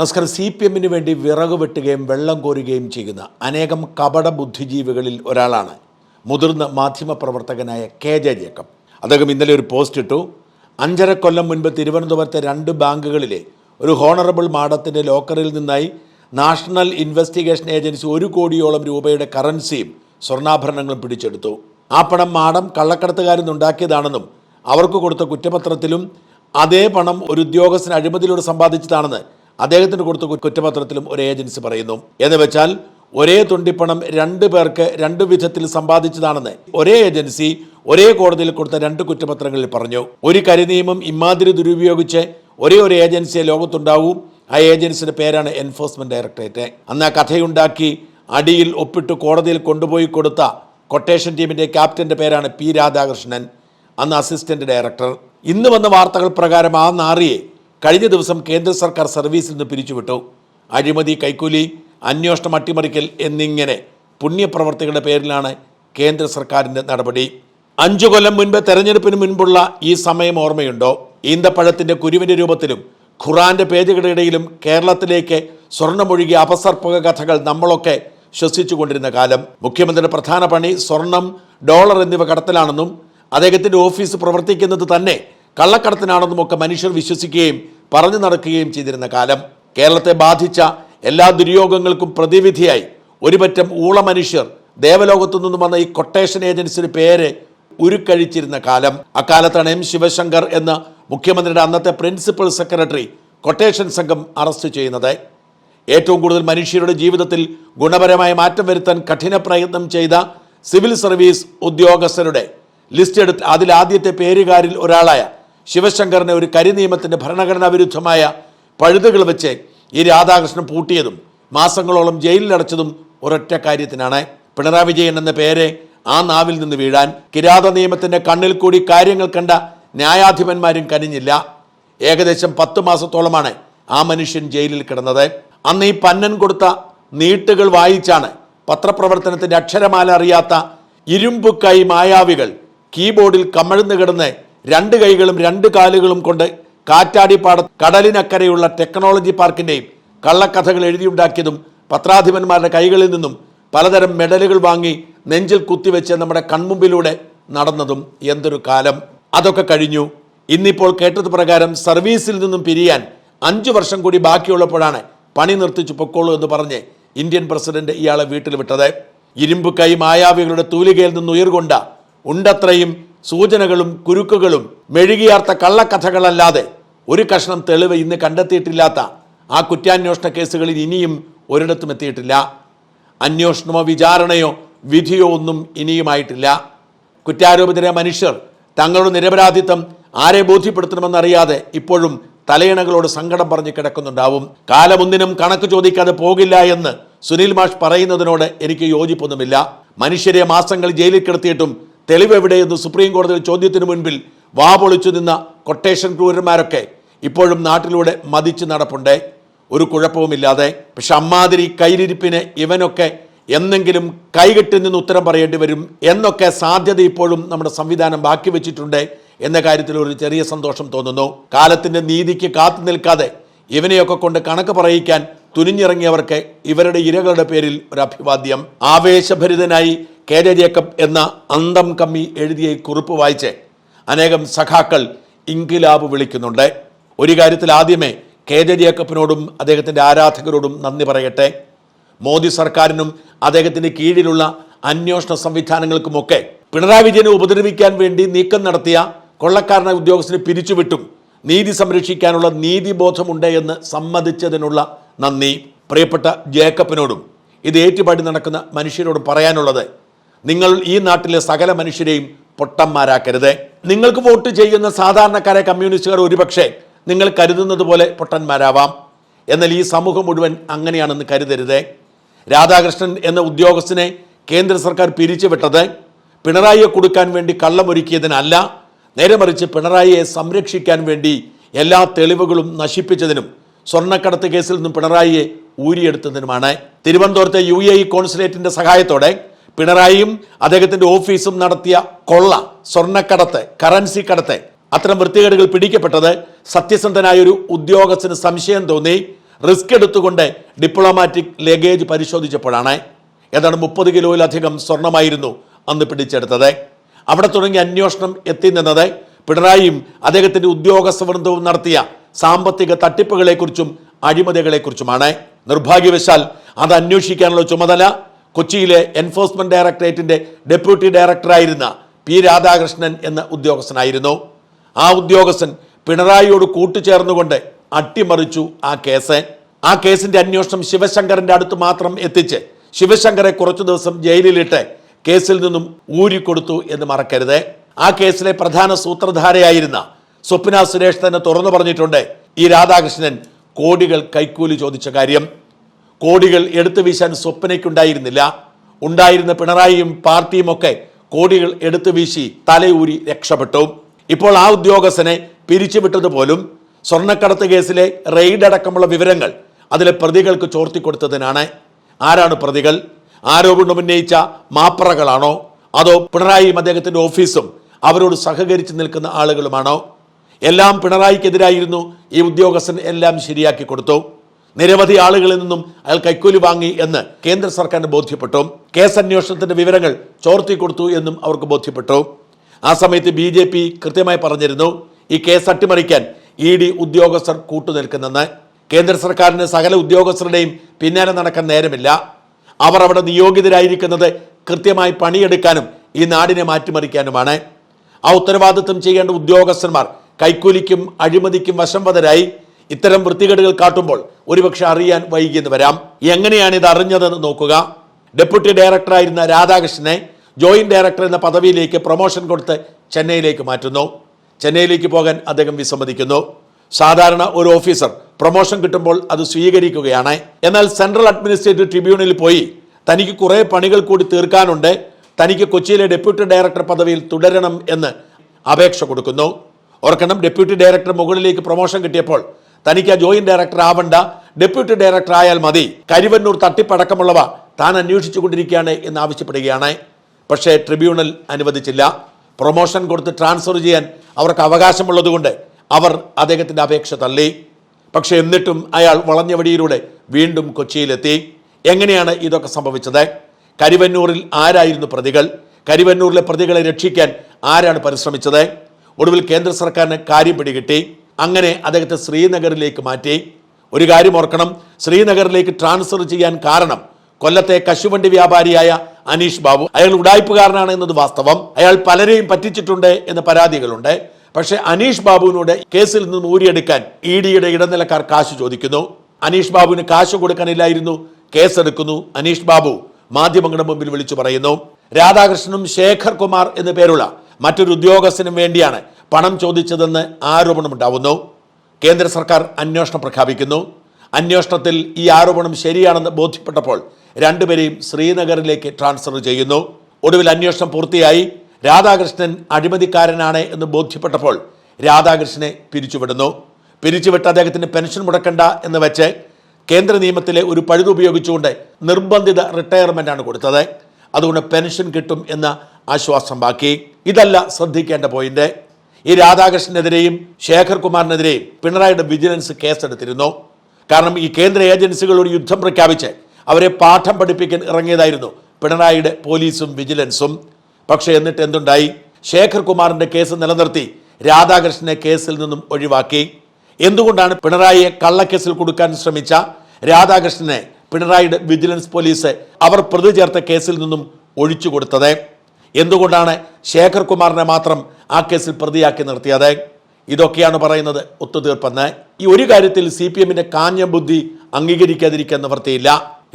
നമസ്കാരം. C P എമ്മിന് വേണ്ടി വിറക് വെട്ടുകയും വെള്ളം കോരുകയും ചെയ്യുന്ന അനേകം കപട ബുദ്ധിജീവികളിൽ ഒരാളാണ് മുതിർന്ന മാധ്യമപ്രവർത്തകനായ കെ ജെ ജേക്കബ്. അദ്ദേഹം ഇന്നലെ ഒരു പോസ്റ്റ് ഇട്ടു. അഞ്ചര കൊല്ലം മുൻപ് തിരുവനന്തപുരത്തെ രണ്ട് ബാങ്കുകളിലെ ഒരു ഹോണറബിൾ മാഡത്തിന്റെ ലോക്കറിൽ നിന്നായി നാഷണൽ ഇൻവെസ്റ്റിഗേഷൻ ഏജൻസി ഒരു കോടിയോളം രൂപയുടെ കറൻസിയും സ്വർണാഭരണങ്ങളും പിടിച്ചെടുത്തു. ആ പണം മാഡം കള്ളക്കടത്തുകാരിൽ നിന്നുണ്ടാക്കിയതാണെന്നും അവർക്ക് കൊടുത്ത കുറ്റപത്രത്തിലും അതേ പണം ഒരു ഉദ്യോഗസ്ഥന് അഴിമതിയിലൂടെ സമ്പാദിച്ചതാണെന്ന് അദ്ദേഹത്തിന് കൊടുത്ത കുറ്റപത്രത്തിലും ഒരു ഏജൻസി പറയുന്നു. എന്ന് വെച്ചാൽ ഒരേ തുണ്ടിപ്പണം രണ്ട് പേർക്ക് രണ്ട് വിധത്തിൽ സമ്പാദിച്ചതാണെന്ന് ഒരേ ഏജൻസി ഒരേ കോടതിയിൽ കൊടുത്ത രണ്ട് കുറ്റപത്രങ്ങളിൽ പറഞ്ഞു. ഒരു കരിനിയമം ഇമാതിരി ദുരുപയോഗിച്ച് ഒരേ ഒരു ഏജൻസിയെ ലോകത്തുണ്ടാവും. ആ ഏജൻസിയുടെ പേരാണ് എൻഫോഴ്സ്മെന്റ് ഡയറക്ടറേറ്റ്. അന്ന് ആ കഥയുണ്ടാക്കി അടിയിൽ ഒപ്പിട്ട് കോടതിയിൽ കൊണ്ടുപോയി കൊടുത്ത കൊട്ടേഷൻ ടീമിന്റെ ക്യാപ്റ്റന്റെ പേരാണ് പി രാധാകൃഷ്ണൻ അന്ന് അസിസ്റ്റന്റ് ഡയറക്ടർ. ഇന്ന് വന്ന വാർത്തകൾ പ്രകാരം ആ നാറിയെ കഴിഞ്ഞ ദിവസം കേന്ദ്ര സർക്കാർ സർവീസിൽ നിന്ന് പിരിച്ചുവിട്ടു. അഴിമതി കൈക്കൂലി അന്വേഷണം അട്ടിമറിക്കൽ എന്നിങ്ങനെ പുണ്യപ്രവർത്തികളുടെ പേരിലാണ് കേന്ദ്ര സർക്കാരിന്റെ നടപടി. അഞ്ചു കൊല്ലം മുൻപ് തെരഞ്ഞെടുപ്പിന് മുൻപുള്ള ഈ സമയം ഓർമ്മയുണ്ടോ? ഈന്തപ്പഴത്തിന്റെ കുരുവിന്റെ രൂപത്തിലും ഖുറാന്റെ പേജുകളിടയിലും കേരളത്തിലേക്ക് സ്വർണമൊഴുകിയ അപസർപ്പക കഥകൾ നമ്മളൊക്കെ ശ്വസിച്ചുകൊണ്ടിരുന്ന കാലം. മുഖ്യമന്ത്രിയുടെ പ്രധാന പണി സ്വർണം ഡോളർ എന്നിവ കടത്തലാണെന്നും അദ്ദേഹത്തിന്റെ ഓഫീസ് പ്രവർത്തിക്കുന്നത് തന്നെ കള്ളക്കടത്തിനാണെന്നും ഒക്കെ മനുഷ്യർ വിശ്വസിക്കുകയും പറഞ്ഞു നടക്കുകയും ചെയ്തിരുന്ന കാലം കേരളത്തെ ബാധിച്ച എല്ലാ ദുര്യോഗങ്ങൾക്കും പ്രതിവിധിയായി. ഒരുപറ്റം ഊള മനുഷ്യർ ദേവലോകത്തു നിന്നും വന്ന ഈ കൊട്ടേഷൻ ഏജൻസിയുടെ പേര് ഉരുക്കഴിച്ചിരുന്ന കാലം. അക്കാലത്താണ് എം ശിവശങ്കർ എന്ന മുഖ്യമന്ത്രിയുടെ അന്നത്തെ പ്രിൻസിപ്പൽ സെക്രട്ടറി കൊട്ടേഷൻ സംഘം അറസ്റ്റ് ചെയ്യുന്നത്. ഏറ്റവും കൂടുതൽ മനുഷ്യരുടെ ജീവിതത്തിൽ ഗുണപരമായ മാറ്റം വരുത്താൻ കഠിന പ്രയത്നം ചെയ്ത സിവിൽ സർവീസ് ഉദ്യോഗസ്ഥരുടെ ലിസ്റ്റ് എടുത്ത് അതിൽ ആദ്യത്തെ പേരുകാരിൽ ഒരാളായ ശിവശങ്കറിനെ ഒരു കരിനിയമത്തിന്റെ ഭരണഘടനാ വിരുദ്ധമായ പഴുതുകൾ വെച്ച് ഈ രാധാകൃഷ്ണൻ പൂട്ടിയതും മാസങ്ങളോളം ജയിലിലടച്ചതും ഒരൊറ്റ കാര്യത്തിനാണ്. പിണറായി വിജയൻ എന്ന പേര് ആ നാവിൽ നിന്ന് വീഴാൻ കിരാത നിയമത്തിന്റെ കണ്ണിൽ കൂടി കാര്യങ്ങൾ കണ്ട ന്യായാധിപന്മാരും കനിഞ്ഞില്ല. ഏകദേശം പത്ത് മാസത്തോളമാണ് ആ മനുഷ്യൻ ജയിലിൽ കിടന്നത്. അന്ന് ഈ പന്നൻ കൊടുത്ത നീട്ടുകൾ വായിച്ചാണ് പത്രപ്രവർത്തനത്തിന്റെ അക്ഷരമാല അറിയാത്ത ഇരുമ്പ് കൈ മായാവികൾ കീബോർഡിൽ കമഴ്ന്നു കിടന്ന് രണ്ട് കൈകളും രണ്ട് കാലുകളും കൊണ്ട് കാറ്റാടിപ്പാട കടലിനക്കരയുള്ള ടെക്നോളജി പാർക്കിന്റെയും കള്ളക്കഥകൾ എഴുതിയുണ്ടാക്കിയതും പത്രാധിപന്മാരുടെ കൈകളിൽ നിന്നും പലതരം മെഡലുകൾ വാങ്ങി നെഞ്ചിൽ കുത്തിവെച്ച് നമ്മുടെ കൺമുമ്പിലൂടെ നടന്നതും എന്തൊരു കാലം. അതൊക്കെ കഴിഞ്ഞു. ഇന്നിപ്പോൾ കേട്ടത് പ്രകാരം സർവീസിൽ നിന്നും പിരിയാൻ അഞ്ചു വർഷം കൂടി ബാക്കിയുള്ളപ്പോഴാണ് പണി നിർത്തിച്ചു പൊക്കോളൂ എന്ന് പറഞ്ഞ് ഇന്ത്യൻ പ്രസിഡന്റ് ഇയാളെ വീട്ടിൽ വിട്ടത്. ഇരുമ്പ് കൈ മായാവികളുടെ തൂലികയിൽ നിന്ന് ഉയർകൊണ്ട ഉണ്ടത്രയും സൂചനകളും കുരുക്കുകളും മെഴുകിയാർത്ത കള്ളക്കഥകളല്ലാതെ ഒരു കഷ്ണം തെളിവ് ഇന്ന് കണ്ടെത്തിയിട്ടില്ലാത്ത ആ കുറ്റാന്വേഷണ കേസുകളിൽ ഇനിയും ഒരിടത്തും എത്തിയിട്ടില്ല. അന്വേഷണമോ വിചാരണയോ വിധിയോ ഒന്നും ഇനിയുമായിട്ടില്ല. കുറ്റാരോപിതരായ മനുഷ്യർ തങ്ങളുടെ നിരപരാധിത്വം ആരെ ബോധ്യപ്പെടുത്തണമെന്നറിയാതെ ഇപ്പോഴും തലയിണകളോട് സങ്കടം പറഞ്ഞ് കിടക്കുന്നുണ്ടാവും. കാലമൊന്നിനും കണക്ക് ചോദിക്കാതെ പോകില്ല എന്ന് സുനിൽ മാഷ് പറയുന്നതിനോട് എനിക്ക് യോജിപ്പൊന്നുമില്ല. മനുഷ്യരെ മാസങ്ങൾ ജയിലിൽ കിടത്തിയിട്ടും തെളിവ് എവിടെയെന്ന് സുപ്രീം കോടതിയിൽ ചോദ്യത്തിന് മുൻപിൽ വാ പൊളിച്ചു നിന്ന കൊട്ടേഷൻ ക്രൂരന്മാരൊക്കെ ഇപ്പോഴും നാട്ടിലൂടെ മതിച്ച് നടപ്പുണ്ട്. ഒരു കുഴപ്പവുമില്ലാതെ. പക്ഷെ അമ്മാതിരി കയ്യിലിരിപ്പിന് ഇവനൊക്കെ എന്നെങ്കിലും കൈകെട്ടി നിന്ന് ഉത്തരം പറയേണ്ടി വരും എന്നൊക്കെ സാധ്യത ഇപ്പോഴും നമ്മുടെ സംവിധാനം ബാക്കി വെച്ചിട്ടുണ്ട് എന്ന കാര്യത്തിൽ ഒരു ചെറിയ സന്തോഷം തോന്നുന്നു. കാലത്തിന്റെ നീതിക്ക് കാത്തു നിൽക്കാതെ ഇവനെയൊക്കെ കൊണ്ട് കണക്ക് പറയിക്കാൻ തുനിഞ്ഞിറങ്ങിയവർക്ക് ഇവരുടെ ഇരകളുടെ പേരിൽ ഒരു അഭിവാദ്യം. ആവേശഭരിതനായി കെ ജെ ജേക്കബ് എന്ന അന്തം കമ്മി എഴുതിയ കുറിപ്പ് വായിച്ച് അനേകം സഖാക്കൾ ഇൻകിലാബ് വിളിക്കുന്നുണ്ട്. ഒരു കാര്യത്തിൽ ആദ്യമേ കെ ജെ ജേക്കബിനോടും അദ്ദേഹത്തിന്റെ ആരാധകരോടും നന്ദി പറയട്ടെ. മോദി സർക്കാരിനും അദ്ദേഹത്തിന്റെ കീഴിലുള്ള അന്വേഷണ സംവിധാനങ്ങൾക്കുമൊക്കെ പിണറായി വിജയനെ ഉപദ്രവിക്കാൻ വേണ്ടി നീക്കം നടത്തിയ കൊള്ളക്കാരനായ ഉദ്യോഗസ്ഥനെ പിരിച്ചുവിട്ടും നീതി സംരക്ഷിക്കാനുള്ള നീതിബോധമുണ്ട് എന്ന് സമ്മതിച്ചതിനുള്ള നന്ദി. പ്രിയപ്പെട്ട ജേക്കപ്പിനോടും ഇത് ഏറ്റുപാടി നടക്കുന്ന മനുഷ്യരോടും പറയാനുള്ളത് നിങ്ങൾ ഈ നാട്ടിലെ സകല മനുഷ്യരെയും പൊട്ടന്മാരാക്കരുത്. നിങ്ങൾക്ക് വോട്ട് ചെയ്യുന്ന സാധാരണക്കാരെ കമ്മ്യൂണിസ്റ്റുകാർ ഒരുപക്ഷെ നിങ്ങൾ കരുതുന്നത് പോലെ പൊട്ടന്മാരാവാം. എന്നാൽ ഈ സമൂഹം മുഴുവൻ അങ്ങനെയാണെന്ന് കരുതരുത്. രാധാകൃഷ്ണൻ എന്ന ഉദ്യോഗസ്ഥനെ കേന്ദ്ര സർക്കാർ പിരിച്ചുവിട്ടത് പിണറായിയെ കൊടുക്കാൻ വേണ്ടി കള്ളമൊരുക്കിയതിനല്ല നേരെ മറിച്ച് പിണറായിയെ സംരക്ഷിക്കാൻ വേണ്ടി എല്ലാ തെളിവുകളും നശിപ്പിച്ചതിനും സ്വർണക്കടത്ത് കേസിൽ നിന്നും പിണറായിയെ ഊരിയെടുത്തതിനുമാണ്. തിരുവനന്തപുരത്തെ യു എ ഇ കോൺസുലേറ്റിന്റെ സഹായത്തോടെ പിണറായിയും അദ്ദേഹത്തിന്റെ ഓഫീസും നടത്തിയ കൊള്ള സ്വർണക്കടത്ത് കറൻസി കടത്ത് അത്തരം വൃത്തികേടുകൾ പിടിക്കപ്പെട്ടത് സത്യസന്ധനായ ഒരു ഉദ്യോഗസ്ഥന് സംശയം തോന്നി. റിസ്ക് എടുത്തുകൊണ്ട് ഡിപ്ലോമാറ്റിക് ലഗേജ് പരിശോധിച്ചപ്പോഴാണ് ഏതാണ്ട് മുപ്പത് കിലോയിലധികം സ്വർണമായിരുന്നു അന്ന് പിടിച്ചെടുത്തത്. അവിടെ തുടങ്ങി അന്വേഷണം എത്തി നിന്നത് പിണറായിയും അദ്ദേഹത്തിന്റെ ഉദ്യോഗസ്ഥ വൃന്ദവും നടത്തിയ സാമ്പത്തിക തട്ടിപ്പുകളെക്കുറിച്ചും അഴിമതികളെക്കുറിച്ചുമാണ്. നിർഭാഗ്യവശാൽ അത് അന്വേഷിക്കാനുള്ള ചുമതല കൊച്ചിയിലെ എൻഫോഴ്സ്മെന്റ് ഡയറക്ടറേറ്റിന്റെ ഡെപ്യൂട്ടി ഡയറക്ടറായിരുന്ന പി രാധാകൃഷ്ണൻ എന്ന ഉദ്യോഗസ്ഥനായിരുന്നു. ആ ഉദ്യോഗസ്ഥൻ പിണറായിയോട് കൂട്ടുചേർന്നുകൊണ്ട് അട്ടിമറിച്ചു ആ കേസ്. ആ കേസിന്റെ അന്വേഷണം ശിവശങ്കറിന്റെ അടുത്ത് മാത്രം എത്തിച്ച് ശിവശങ്കറെ കുറച്ചു ദിവസം ജയിലിലിട്ട് കേസിൽ നിന്നും ഊരിക്കൊടുത്തു എന്ന് മറക്കരുത്. ആ കേസിലെ പ്രധാന സൂത്രധാരയായിരുന്ന സ്വപ്ന സുരേഷ് തന്നെ തുറന്നു പറഞ്ഞിട്ടുണ്ട് ഈ രാധാകൃഷ്ണൻ കോടികൾ കൈക്കൂലി ചോദിച്ച കാര്യം. കോടികൾ എടുത്തു വീശാൻ സ്വപ്നയ്ക്കുണ്ടായിരുന്നില്ല. ഉണ്ടായിരുന്ന പിണറായിയും പാർട്ടിയും ഒക്കെ കോടികൾ എടുത്തു വീശി തലയൂരി രക്ഷപ്പെട്ടു. ഇപ്പോൾ ആ ഉദ്യോഗസ്ഥനെ പിരിച്ചുവിട്ടതുപോലും സ്വർണക്കടത്ത് കേസിലെ റെയ്ഡ് അടക്കമുള്ള വിവരങ്ങൾ അതിലെ പ്രതികൾക്ക് ചോർത്തിക്കൊടുത്തതിനാണ്. ആരാണ് പ്രതികൾ? ആരോപണം ഉന്നയിച്ച മാപ്രകളാണോ? അതോ പിണറായിയും അദ്ദേഹത്തിന്റെ ഓഫീസും അവരോട് സഹകരിച്ച് നിൽക്കുന്ന ആളുകളുമാണോ? എല്ലാം പിണറായിക്കെതിരായിരുന്നു. ഈ ഉദ്യോഗസ്ഥൻ എല്ലാം ശരിയാക്കി കൊടുത്തു. നിരവധി ആളുകളിൽ നിന്നും അയാൾ കൈക്കൂലി വാങ്ങി എന്ന് കേന്ദ്ര സർക്കാരിന് ബോധ്യപ്പെട്ടു. കേസ് അന്വേഷണത്തിന്റെ വിവരങ്ങൾ ചോർത്തി കൊടുത്തു എന്നും അവർക്ക് ബോധ്യപ്പെട്ടു. ആ സമയത്ത് ബി ജെ പി കൃത്യമായി പറഞ്ഞിരുന്നു ഈ കേസ് അട്ടിമറിക്കാൻ ഇ ഡി ഉദ്യോഗസ്ഥർ കൂട്ടുനിൽക്കുന്നെന്ന്. കേന്ദ്ര സർക്കാരിന് സകല ഉദ്യോഗസ്ഥരുടെയും പിന്നാലെ നടക്കാൻ നേരമില്ല. അവർ അവിടെ നിയോഗിതരായിരിക്കുന്നത് കൃത്യമായി പണിയെടുക്കാനും ഈ നാടിനെ മാറ്റിമറിക്കാനുമാണ്. ആ ഉത്തരവാദിത്വം ചെയ്യേണ്ട ഉദ്യോഗസ്ഥന്മാർ കൈക്കൂലിക്കും അഴിമതിക്കും വശംവതരായി ഇത്തരം വൃത്തികേടുകൾ കാട്ടുമ്പോൾ ഒരുപക്ഷെ അറിയാൻ വൈകിയെന്ന് വരാം. എങ്ങനെയാണ് ഇത് അറിഞ്ഞതെന്ന് നോക്കുക. ഡെപ്യൂട്ടി ഡയറക്ടറായിരുന്ന രാധാകൃഷ്ണനെ ജോയിന്റ് ഡയറക്ടർ എന്ന പദവിയിലേക്ക് പ്രൊമോഷൻ കൊടുത്ത് ചെന്നൈയിലേക്ക് മാറ്റുന്നു. ചെന്നൈയിലേക്ക് പോകാൻ അദ്ദേഹം വിസമ്മതിക്കുന്നു. സാധാരണ ഒരു ഓഫീസർ പ്രൊമോഷൻ കിട്ടുമ്പോൾ അത് സ്വീകരിക്കുകയാണ്. എന്നാൽ സെൻട്രൽ അഡ്മിനിസ്ട്രേറ്റീവ് ട്രിബ്യൂണലിൽ പോയി തനിക്ക് കുറേ പണികൾ കൂടി തീർക്കാനുണ്ട്. തനിക്ക് കൊച്ചിയിലെ ഡെപ്യൂട്ടി ഡയറക്ടർ പദവിയിൽ തുടരണം എന്ന് അപേക്ഷ കൊടുക്കുന്നു. ഓർക്കണം ഡെപ്യൂട്ടി ഡയറക്ടർ മുകളിലേക്ക് പ്രൊമോഷൻ കിട്ടിയപ്പോൾ തനിക്ക് ആ ജോയിന്റ് ഡയറക്ടർ ആവണ്ട ഡെപ്യൂട്ടി ഡയറക്ടർ ആയാൽ മതി. കരിവന്നൂർ തട്ടിപ്പടക്കമുള്ളവ താൻ അന്വേഷിച്ചുകൊണ്ടിരിക്കുകയാണ് എന്ന് ആവശ്യപ്പെടുകയാണ്. പക്ഷേ ട്രിബ്യൂണൽ അനുവദിച്ചില്ല. പ്രൊമോഷൻ കൊടുത്ത് ട്രാൻസ്ഫർ ചെയ്യാൻ അവർക്ക് അവകാശമുള്ളതുകൊണ്ട് അവർ അദ്ദേഹത്തിന്റെ അപേക്ഷ തള്ളി. പക്ഷേ എന്നിട്ടും അയാൾ വളഞ്ഞ വഴിയിലൂടെ വീണ്ടും കൊച്ചിയിലെത്തി. എങ്ങനെയാണ് ഇതൊക്കെ സംഭവിച്ചത്? കരിവന്നൂരിൽ ആരായിരുന്നു പ്രതികൾ? കരിവന്നൂരിലെ പ്രതികളെ രക്ഷിക്കാൻ ആരാണ് പരിശ്രമിച്ചത്? ഒടുവിൽ കേന്ദ്ര സർക്കാരിന് കാര്യം പിടികിട്ടി. അങ്ങനെ അദ്ദേഹത്തെ ശ്രീനഗറിലേക്ക് മാറ്റി. ഒരു കാര്യം ഓർക്കണം ശ്രീനഗറിലേക്ക് ട്രാൻസ്ഫർ ചെയ്യാൻ കാരണം കൊല്ലത്തെ കശുവണ്ടി വ്യാപാരിയായ അനീഷ് ബാബു. അയാൾ ഉടായ്പുകാരനാണ് എന്നത് വാസ്തവം. അയാൾ പലരെയും പറ്റിച്ചിട്ടുണ്ട് എന്ന പരാതികളുണ്ട്. പക്ഷേ അനീഷ് ബാബുവിനോട് കേസിൽ നിന്ന് ഊരിയെടുക്കാൻ ഇ ഡിയുടെ ഇടനിലക്കാർ കാശ് ചോദിക്കുന്നു. അനീഷ് ബാബുവിന് കാശ് കൊടുക്കാനില്ലായിരുന്നു കേസെടുക്കുന്നു. അനീഷ് ബാബു മാധ്യമങ്ങളുടെ മുമ്പിൽ വിളിച്ചു പറയുന്നു. രാധാകൃഷ്ണനും ശേഖർ കുമാർ എന്നു പേരുള്ള മറ്റൊരു ഉദ്യോഗസ്ഥനും വേണ്ടിയാണ് പണം ചോദിച്ചതെന്ന് ആരോപണമുണ്ടാവുന്നു. കേന്ദ്ര സർക്കാർ അന്വേഷണം പ്രഖ്യാപിക്കുന്നു. അന്വേഷണത്തിൽ ഈ ആരോപണം ശരിയാണെന്ന് ബോധ്യപ്പെട്ടപ്പോൾ രണ്ടുപേരെയും ശ്രീനഗറിലേക്ക് ട്രാൻസ്ഫർ ചെയ്യുന്നു. ഒടുവിൽ അന്വേഷണം പൂർത്തിയായി. രാധാകൃഷ്ണൻ അഴിമതിക്കാരനാണ് എന്ന് ബോധ്യപ്പെട്ടപ്പോൾ രാധാകൃഷ്ണനെ പിരിച്ചുവിടുന്നു. പിരിച്ചുവിട്ട് അദ്ദേഹത്തിന് പെൻഷൻ മുടക്കണ്ട എന്ന് വെച്ച് കേന്ദ്ര നിയമത്തിലെ ഒരു പഴുത് ഉപയോഗിച്ചുകൊണ്ട് നിർബന്ധിത റിട്ടയർമെന്റ് ആണ് കൊടുത്തത്. അതുകൊണ്ട് പെൻഷൻ കിട്ടും എന്ന ആശ്വാസം ബാക്കി. ഇതല്ല ശ്രദ്ധിക്കേണ്ട പോയിന്റ്. ഈ രാധാകൃഷ്ണനെതിരെയും ശേഖർ കുമാറിനെതിരെയും പിണറായിയുടെ വിജിലൻസ് കേസെടുത്തിരുന്നു. കാരണം ഈ കേന്ദ്ര ഏജൻസികളോട് യുദ്ധം പ്രഖ്യാപിച്ച് അവരെ പാഠം പഠിപ്പിക്കാൻ ഇറങ്ങിയതായിരുന്നു പിണറായിയുടെ പോലീസും വിജിലൻസും. പക്ഷേ എന്നിട്ട് എന്തുണ്ടായി? ശേഖർ കുമാറിന്റെ കേസ് നിലനിർത്തി രാധാകൃഷ്ണനെ കേസിൽ നിന്നും ഒഴിവാക്കി. എന്തുകൊണ്ടാണ് പിണറായിയെ കള്ളക്കേസിൽ കൊടുക്കാൻ ശ്രമിച്ച രാധാകൃഷ്ണനെ പിണറായിയുടെ വിജിലൻസ് പോലീസ് അവർ പ്രതി ചേർത്ത കേസിൽ നിന്നും ഒഴിച്ചു കൊടുത്തത്? എന്തുകൊണ്ടാണ് ശേഖർ കുമാറിനെ മാത്രം ആ കേസിൽ പ്രതിയാക്കി നിർത്തിയത്? ഇതൊക്കെയാണ് പറയുന്നത് ഒത്തുതീർപ്പെന്ന്. ഈ ഒരു കാര്യത്തിൽ സി പി എമ്മിന്റെ കാഞ്ഞ ബുദ്ധി അംഗീകരിക്കാതിരിക്കാൻ നിവർത്തിയില്ല.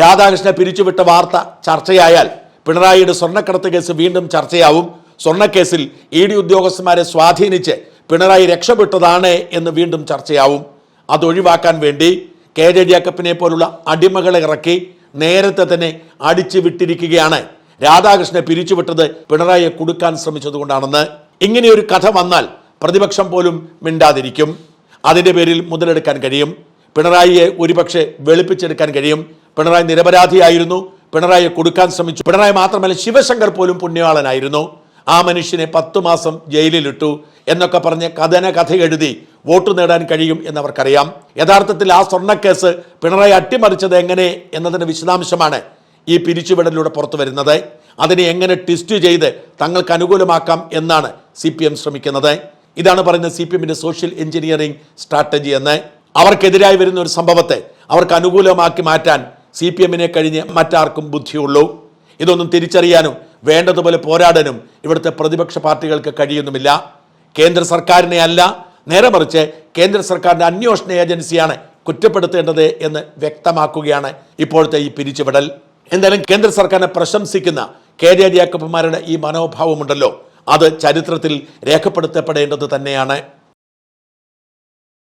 രാധാകൃഷ്ണനെ പിരിച്ചുവിട്ട വാർത്ത ചർച്ചയായാൽ പിണറായിയുടെ സ്വർണക്കടത്ത് കേസ് വീണ്ടും ചർച്ചയാവും. സ്വർണക്കേസിൽ ഇ ഡി ഉദ്യോഗസ്ഥന്മാരെ സ്വാധീനിച്ച് പിണറായി രക്ഷപ്പെട്ടതാണ് എന്ന് വീണ്ടും ചർച്ചയാവും. അതൊഴിവാക്കാൻ വേണ്ടി കെ ജെ ജേക്കബിനെ പോലുള്ള അടിമകളെ ഇറക്കി നേരത്തെ തന്നെ അടിച്ചു വിട്ടിരിക്കുകയാണ് രാധാകൃഷ്ണനെ പിരിച്ചുവിട്ടത് പിണറായിയെ കൊടുക്കാൻ ശ്രമിച്ചതുകൊണ്ടാണെന്ന് ഇങ്ങനെയൊരു കഥ വന്നാൽ പ്രതിപക്ഷം പോലും മിണ്ടാതിരിക്കും. അതിന്റെ പേരിൽ മുതലെടുക്കാൻ കഴിയും. പിണറായിയെ ഒരുപക്ഷെ വെളുപ്പിച്ചെടുക്കാൻ കഴിയും. പിണറായി നിരപരാധിയായിരുന്നു. പിണറായിയെ കൊടുക്കാൻ ശ്രമിച്ചു. പിണറായി മാത്രമല്ല ശിവശങ്കർ പോലും പുണ്യവാളനായിരുന്നു ആ മനുഷ്യനെ പത്തു മാസം ജയിലിലിട്ടു എന്നൊക്കെ പറഞ്ഞ് കഥന കഥ എഴുതി വോട്ട് നേടാൻ കഴിയും എന്നവർക്കറിയാം. യഥാർത്ഥത്തിൽ ആ സ്വർണക്കേസ് പിണറായി അട്ടിമറിച്ചത് എങ്ങനെ എന്നതിന്റെ വിശദാംശമാണ് ഈ പിരിച്ചുവിടലിലൂടെ പുറത്തു വരുന്നത്. അതിനെ എങ്ങനെ ട്വിസ്റ്റ് ചെയ്ത് തങ്ങൾക്ക് അനുകൂലമാക്കാം എന്നാണ് സി പി എം ശ്രമിക്കുന്നത്. ഇതാണ് പറയുന്നത് സി പി എമ്മിന്റെ സോഷ്യൽ എഞ്ചിനീയറിംഗ് സ്ട്രാറ്റജി എന്ന്. അവർക്കെതിരായി വരുന്ന ഒരു സംഭവത്തെ അവർക്ക് അനുകൂലമാക്കി മാറ്റാൻ സി പി എമ്മിനെ കഴിഞ്ഞ് മറ്റാർക്കും ബുദ്ധിയുള്ളൂ. ഇതൊന്നും തിരിച്ചറിയാനും വേണ്ടതുപോലെ പോരാടാനും ഇവിടുത്തെ പ്രതിപക്ഷ പാർട്ടികൾക്ക് കഴിയുന്നുമില്ല. കേന്ദ്ര സർക്കാരിനെ അല്ല നേരെ മറിച്ച് കേന്ദ്ര സർക്കാരിന്റെ അന്വേഷണ ഏജൻസിയാണ് കുറ്റപ്പെടുത്തേണ്ടത് എന്ന് വ്യക്തമാക്കുകയാണ് ഇപ്പോഴത്തെ ഈ പിരിച്ചുവിടൽ. എന്തായാലും കേന്ദ്ര സർക്കാരിനെ പ്രശംസിക്കുന്ന കെ ജെ ജേക്കബ്മാരുടെ ഈ മനോഭാവമുണ്ടല്ലോ. അത് ചരിത്രത്തിൽ രേഖപ്പെടുത്തപ്പെടേണ്ടത് തന്നെയാണ്.